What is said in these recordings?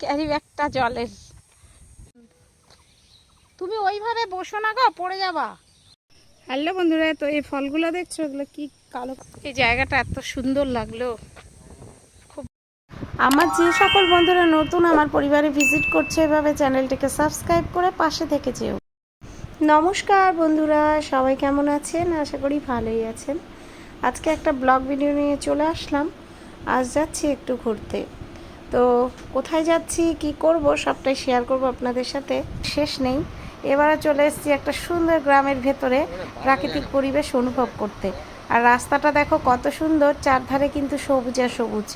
Carry ব্যাগটা জলের। তুমি ওইভাবে বসো না গো পড়ে যাবা। হ্যালো বন্ধুরা তো এই ফলগুলো দেখছ? এগুলো কি কালো? এই জায়গাটা এত সুন্দর লাগল। খুব আমার যে সকল বন্ধুরা নতুন আমার পরিবারে ভিজিট করছে এভাবে চ্যানেলটিকে সাবস্ক্রাইব করে পাশে থেকে যেও। নমস্কার বন্ধুরা সবাই কেমন আছেন? আশা করি ভালোই আছেন। আজকে একটা ব্লগ ভিডিও নিয়ে চলে আসলাম। আজ যাচ্ছি একটু ঘুরতে। তো কোথায় যাচ্ছি, কি করব, সবটাই শেয়ার করব আপনাদের সাথে। শেষ নেই। এবারে চলে এসেছি একটা সুন্দর গ্রামের ভেতরে প্রাকৃতিক পরিবেশ অনুভব করতে। আর রাস্তাটা দেখো কত সুন্দর, চারধারে কিন্তু সবুজ আর সবুজ।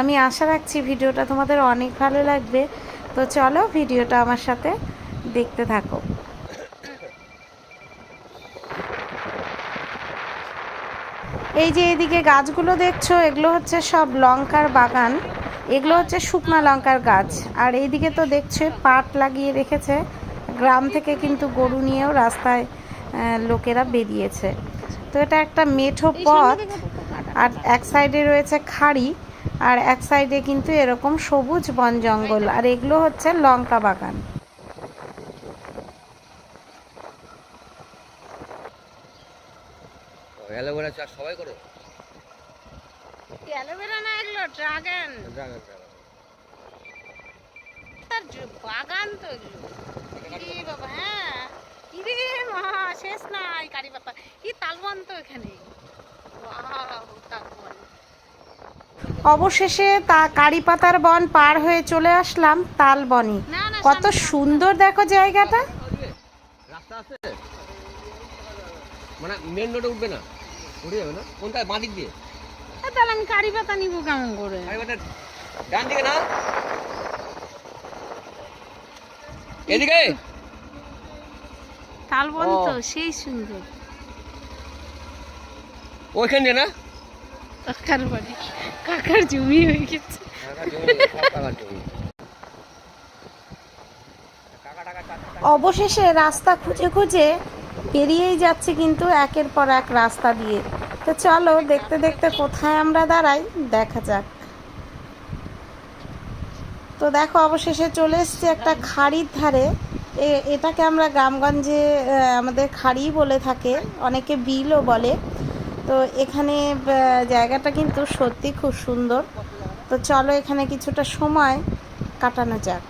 আমি আশা রাখছি ভিডিওটা তোমাদের অনেক ভালো লাগবে। তো চলো ভিডিওটা আমার সাথে দেখতে থাকো। এই যে এদিকে গাছগুলো দেখছ, এগুলো হচ্ছে সব লঙ্কার বাগান। এগুলো হচ্ছে শুকনা লঙ্কার গাছ। আর এইদিকে তো দেখছে পাট লাগিয়ে রেখেছে। গ্রাম থেকে কিন্তু গরু নিয়েও রাস্তায় লোকেরা বেরিয়েছে। তো এটা একটা মেঠো পথ। আর এক সাইডে রয়েছে খাড়ি আর এক সাইডে কিন্তু এরকম সবুজ বন জঙ্গল। আর এগুলো হচ্ছে লঙ্কা বাগান। অ্যালোভেরা চাষ সবাই করো? অ্যালোভেরা না এগুলো ড্রাগন? তার বাগান তো এগুলো। বাবা হ্যাঁ? ইরে মা শেষ নাই কারি পাতা কি তালবন তো এখানে। অবশেষে তা কারি পাতার বন পার হয়ে চলে আসলাম তালবনি। কত সুন্দর দেখো জায়গাটা। রাস্তা আছে? মানে মেন রোডে উঠবে না? উঠে যাবে না? কোনটা? বাঁ দিক দিয়ে? তাহলে আমি কারি পাতা নিব কেমন করে? ডান দিকে না এদিকে? তালবন ও। তো সেই সুন্দর। ওইখান দিয়ে না? কাকার বাড়ি। কাকার জমি হয়ে গেছে। অবশেষে রাস্তা খুঁজে খুঁজে পেরিয়েই যাচ্ছে কিন্তু একের পর এক রাস্তা দিয়ে। তো চলো দেখতে দেখতে কোথায় আমরা দাঁড়াই? দেখা যাক। তো দেখো, অবশেষে চলে এসছে একটা খাড়ির ধারে। এটাকে আমরা গ্রামগঞ্জে আমাদের খাড়ি বলে থাকে, অনেকে বিলও বলে। তো এখানে জায়গাটা কিন্তু সত্যি খুব সুন্দর। তো চলো এখানে কিছুটা সময় কাটানো যাক।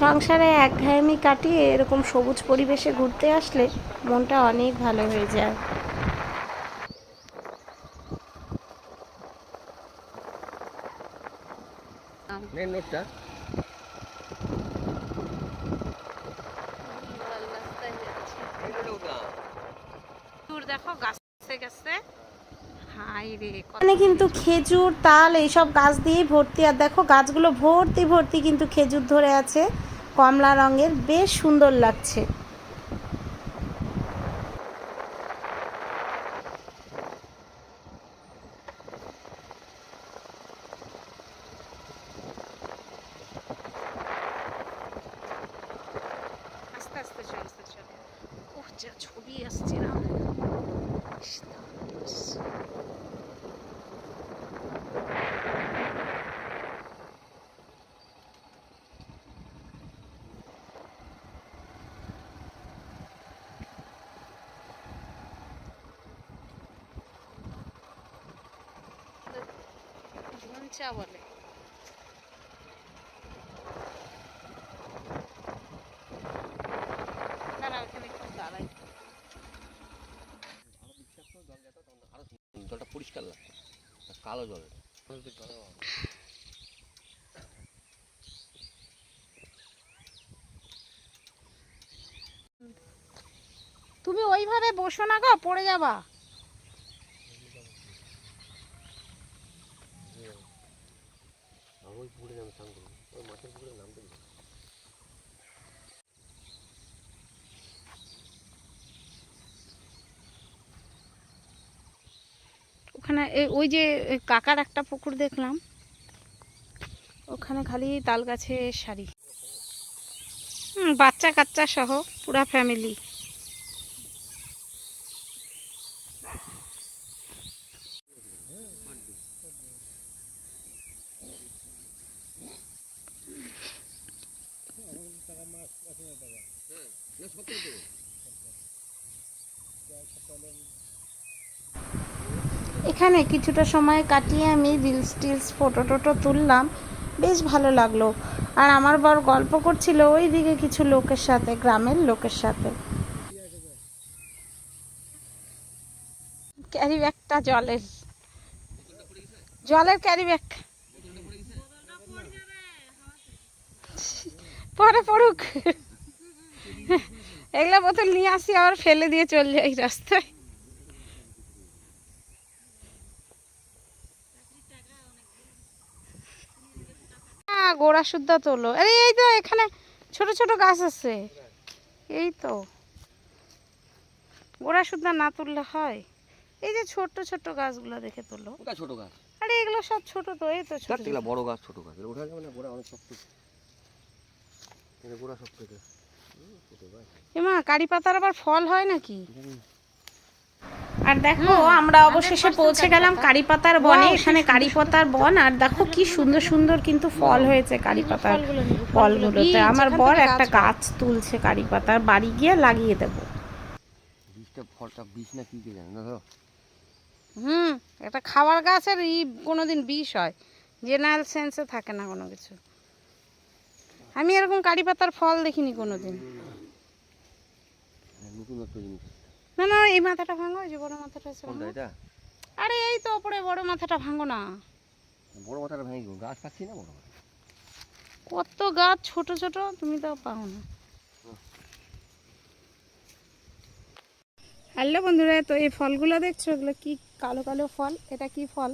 সংসারে একঘেয়েমি কাটিয়ে এরকম সবুজ পরিবেশে ঘুরতে আসলে মনটা অনেক ভালো হয়ে যায়। মেন রোডটা দেখো গাছে গাছে। হাই কিন্তু খেজুর তাল এইসব গাছ দিয়েই ভর্তি। আর দেখো গাছগুলো ভর্তি ভর্তি কিন্তু খেজুর ধরে আছে। কমলা রঙের বেশ সুন্দর লাগছে আস্তে আস্তে চল আস্তে চল উহ যা ছবি আসছে না ইস, দারুণ আসছে। ঝুনচা বলে দাঁড়া ওখানে একটু দাঁড়াই জলটা পরিষ্কার লাগে কালো জল তুমি ওইভাবে বসো না গো পড়ে যাবা ওই পুকুরে নাম স্নান করব ওই মাছের পুকুরে নামতে দিই ওখানে ওই যে কাকার একটা পুকুর দেখলাম। ওখানে খালি তাল গাছে শাড়ি বাচ্চা কাচ্চা সহ পুরা ফ্যামিলি এখানে কিছুটা সময় কাটিয়ে আমি রিলস টিলস ফটো টোটো তুললাম। বেশ ভালো লাগল। আর আমার বর গল্প করছিল ওই দিকে কিছু লোকের সাথে, গ্রামের লোকের সাথে। ক্যারি ব্যাগটা জলের। জলের ক্যারি ব্যাগ পরে পড়ুক। এগুলো বোতল নিয়ে আসি, আবার ফেলে দিয়ে চলে যাই রাস্তায়। গোড়া সুদ্ধা তোলো। আরে এই তো এখানে ছোট ছোট গাছ আছে। এই তো। গোড়া সুদ্ধা না তুললে হয়। এই যে ছোট ছোট গাছগুলো দেখে তোলো। ছোট গাছ। আরে এগুলো সব ছোট তো এই তো ছোট বড় গাছ ছোট গাছ। উঠা যাবে না? গোড়া অনেক শক্ত। গোড়া শক্ত এমা কারি পাতার আবার ফল হয় নাকি? আর দেখো আমরা অবশেষে পৌঁছে গেলাম কারি পাতার বনে। এখানে কারি পাতার বন। আর দেখো কি সুন্দর সুন্দর কিন্তু ফল হয়েছে কারি পাতার ফলগুলোতে আমার বর একটা গাছ তুলছে কারি পাতার বাড়ি গিয়ে লাগিয়ে দেবো। ফলটা বীজ না কি কে না ধরো হুম একটা খাবার গাছের ই কোনোদিন বিষ হয়। জেনারেল সেন্সে থাকে না কোনো কিছু। আমি এরকম কারি পাতার ফল দেখিনি কোনোদিন। নতুন একটা জিনিস। না না এই মাথাটা ভাঙো এই যে বড় মাথাটা আছে কোনটা এটা? আরে এই তো ওপরে বড় মাথাটা ভাঙো না। বড় মাথাটা ভেঙে গাছ পাচ্ছি না বড় কত গাছ ছোট ছোট তুমি তো পাও না। হ্যালো বন্ধুরা তো এই ফলগুলো দেখছ? এগুলো কি কালো কালো ফল? এটা কি ফল?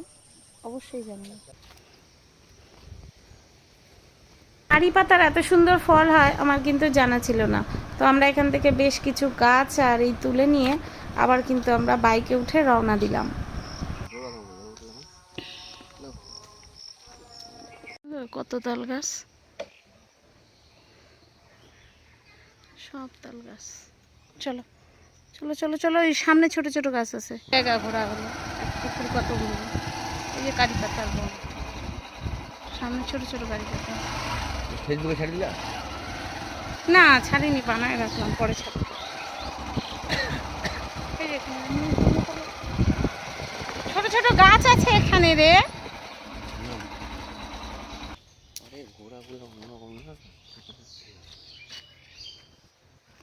অবশ্যই জানি। কারি পাতার এত সুন্দর ফল হয় আমার কিন্তু জানা ছিল না। তো আমরা এখান থেকে বেশ কিছু গাছ আর এই তুলে নিয়ে আবার কিন্তু আমরা বাইকে উঠে রওনা দিলাম। কত তাল গাছ? সব তাল গাছ। চলো চলো চলো চলো এই সামনে ছোট ছোট গাছ আছে। জায়গা ঘোরা হলো পুকুর কত ঘুরবো এই যে কারি পাতার সামনে ছোট ছোট কারি পাতা ফেসবুকে ছেড়ে দিলা না ছাড়িনি বানায় রাখলাম পরে ছাড়বো। ছোট ছোট গাছ আছে এখানে রে।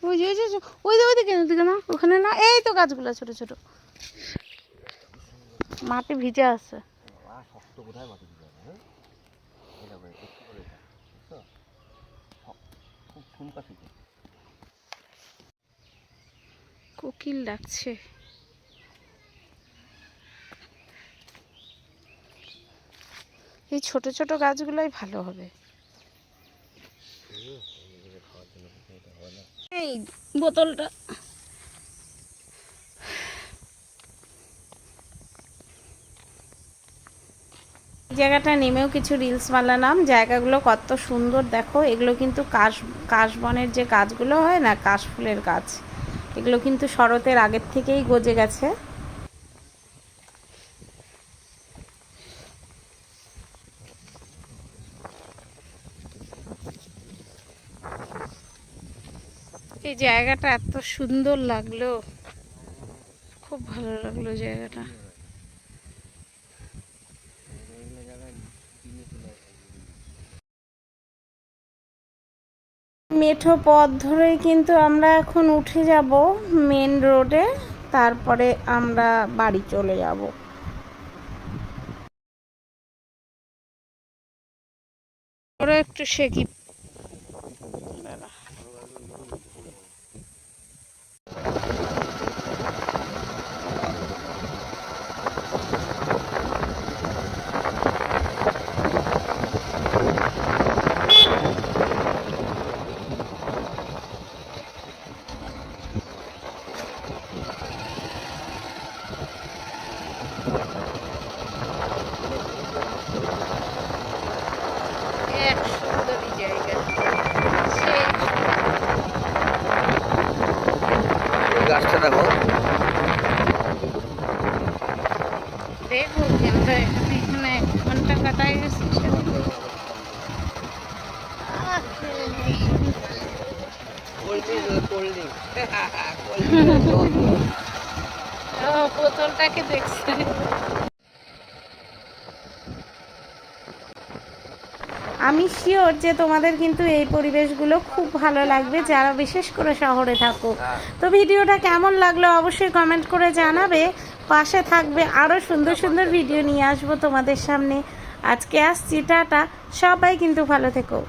ওই যে ওই যে ওইদিকে ওইদিকে না ওখানে না এই তো গাছগুলো ছোট ছোট। মাটি ভিজে আছে। কোথায় মাটি দিতে হবে হ্যাঁ এটা করে একটু করে এটা, বুঝছ? হ- খুব থেকে কোকিল ডাকছে। এই ছোট ছোট গাছগুলোই ভালো হবে। এই বোতলটা জায়গাটা নেমেও কিছু রিলস বানালাম। জায়গাগুলো কত সুন্দর, দেখো। এগুলো কিন্তু কাশ, কাশবনের যে গাছগুলো হয় না কাশফুলের গাছ, এগুলো কিন্তু শরতের আগের থেকেই গজে গেছে। এই জায়গাটা এত সুন্দর লাগল। খুব ভালো লাগল জায়গাটা। মেঠো পথ ধরেই কিন্তু আমরা এখন উঠে যাব মেন রোডে তারপরে আমরা বাড়ি চলে যাব। একটু শেখি দেখো এখানে ঘণ্টা কাটাই দেখছে আমি শিওর যে তোমাদের কিন্তু এই পরিবেশগুলো খুব ভালো লাগবে, যারা বিশেষ করে শহরে থাকো। তো ভিডিওটা কেমন লাগল অবশ্যই কমেন্ট করে জানাবে। পাশে থাকবে আরও সুন্দর সুন্দর ভিডিও নিয়ে আসব তোমাদের সামনে। আজকে আসছি, টাটা। সবাই কিন্তু ভালো থেকো।